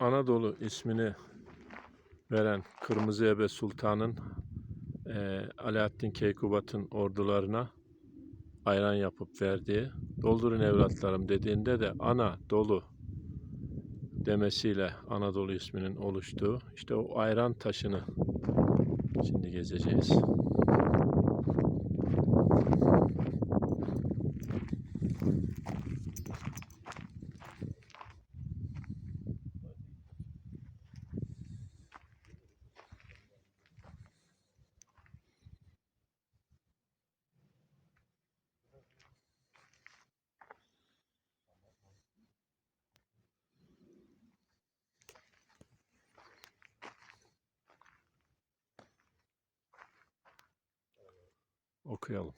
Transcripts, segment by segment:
Anadolu ismini veren Kırmızı Ebe Sultan'ın eee Alaaddin Keykubat'ın ordularına ayran yapıp verdiği, doldurun evlatlarım dediğinde de ana dolu demesiyle Anadolu isminin oluştuğu, işte o ayran taşını şimdi gezeceğiz. Okuyalım.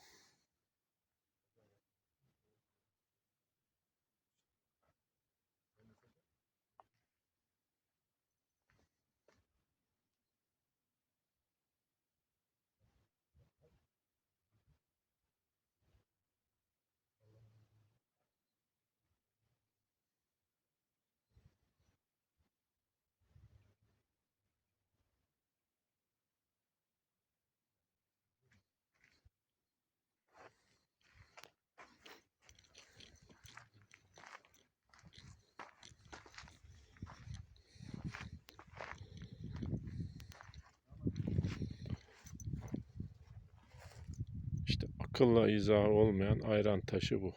İşte akılla izahı olmayan ayran taşı bu.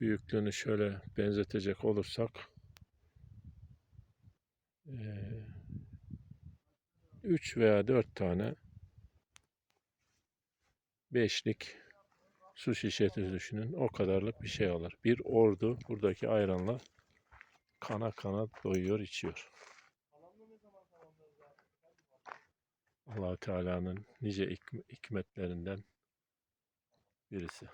Büyüklüğünü şöyle benzetecek olursak 3 veya 4 tane beşlik su şişesi düşünün. O kadarlık bir şey alır. Bir ordu buradaki ayranla kana kana doyuyor, içiyor. Allah Teala'nın nice hikmetlerinden birisi.